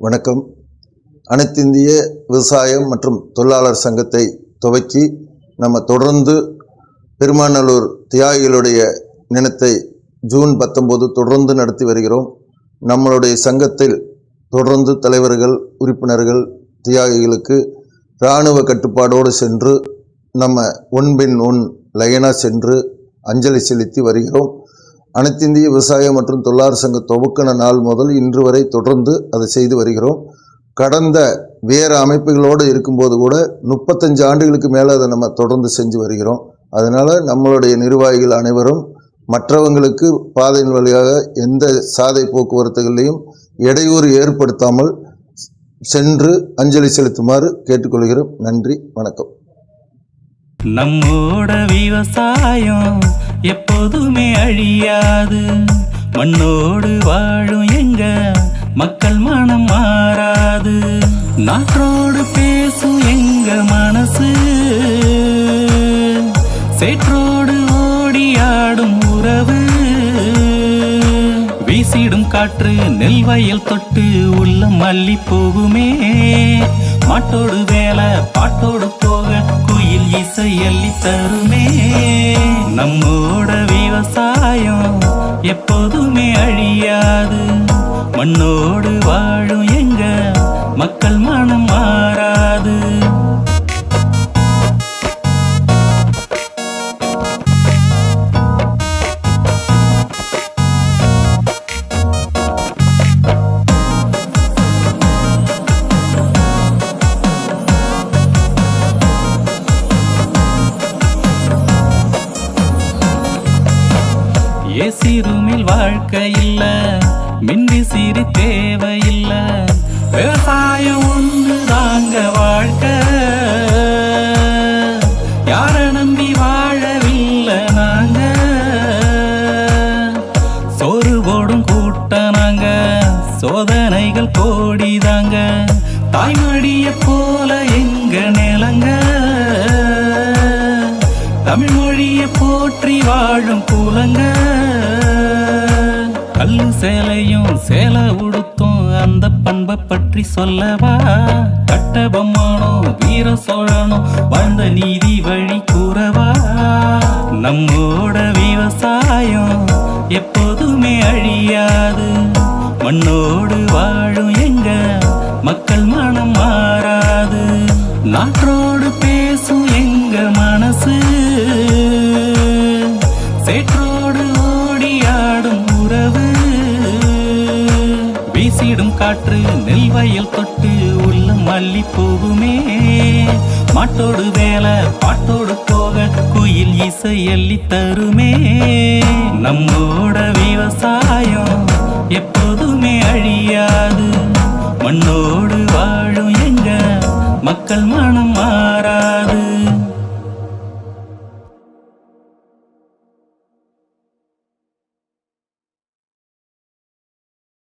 வணக்கம். அனைத்திந்திய விவசாயம் மற்றும் தொழிலாளர் சங்கத்தை துவக்கி நம்ம தொடர்ந்து பெருமாநல்லூர் தியாகிகளுடைய நினத்தை ஜூன் பத்தொம்போது தொடர்ந்து நடத்தி வருகிறோம். நம்மளுடைய சங்கத்தில் தொடர்ந்து தலைவர்கள் உறுப்பினர்கள் தியாகிகளுக்கு இராணுவ கட்டுப்பாடோடு சென்று நம்ம ஒன்பின் ஒன் லைனாக சென்று அஞ்சலி செலுத்தி வருகிறோம். அனைத்திந்திய விவசாய மற்றும் தொழிலாளர் சங்க துவக்கின நாள் முதல் இன்று வரை தொடர்ந்து அதை செய்து வருகிறோம். கடந்த வேறு அமைப்புகளோடு இருக்கும்போது கூட முப்பத்தஞ்சு ஆண்டுகளுக்கு மேலே அதை நம்ம தொடர்ந்து செஞ்சு வருகிறோம். அதனால் நம்மளுடைய நிர்வாகிகள் அனைவரும் மற்றவங்களுக்கு பாதையின் வழியாக எந்த சாதை போக்குவரத்துகளையும் இடையூறு ஏற்படுத்தாமல் சென்று அஞ்சலி செலுத்துமாறு கேட்டுக்கொள்கிறோம். நன்றி வணக்கம். நம்மோட விவசாயம் எப்போதுமே அழியாது. மண்ணோடு வாழும் எங்க மக்கள் மனம் மாறாது. நாற்றோடு பேசும் எங்க மனசு. சேற்றோடு ஓடியாடும் உறவு. வீசிடும் காற்று நெல் வயல் தொட்டு உள்ள மல்லி போகுமே மாட்டோடு வேலை பாட்டோடு போக குயில் இசை அள்ளி தருமே. நம்மோட விவசாயம் எப்போதுமே அழியாது. மண்ணோடு வாழும் எங்க மக்கள் மனம் ஏசி ரூமில் வாழ்க்கை இல்ல மின்வி சிறு தேவையில்ல. விவசாயம் ஒன்று தாங்க வாழ்க்கை. யார நம்பி வாழவில்லை நாங்க? சோறு போடும் கூட்டம் நாங்க சோதனைகள் கோடிதாங்க தாய்மடிய போல எங்க தமிழ் போற்றி வாழும் கூலங்க. கல்லு சேலையும் சேலை உடுத்தும் அந்த பண்பை பற்றி சொல்லவா? கட்டபொம்மனோ வீர சோழனோ வந்த நீதி வழி கூறவா? நம்மோட விவசாயம் எப்போதுமே அழியாது. மண்ணோடு வாழும் எங்க மக்கள் மனம் மாறாது. நாற்றோடு பேசும் எங்க மனசு வீசிடும் காற்று நெல் வயல் தொட்டு உள்ள மல்லி போகுமே மாட்டோடு வேலை பாட்டோடு போக குயில் இசை அள்ளி தருமே. நம்மோட விவசாயம் எப்போதுமே அழியாது.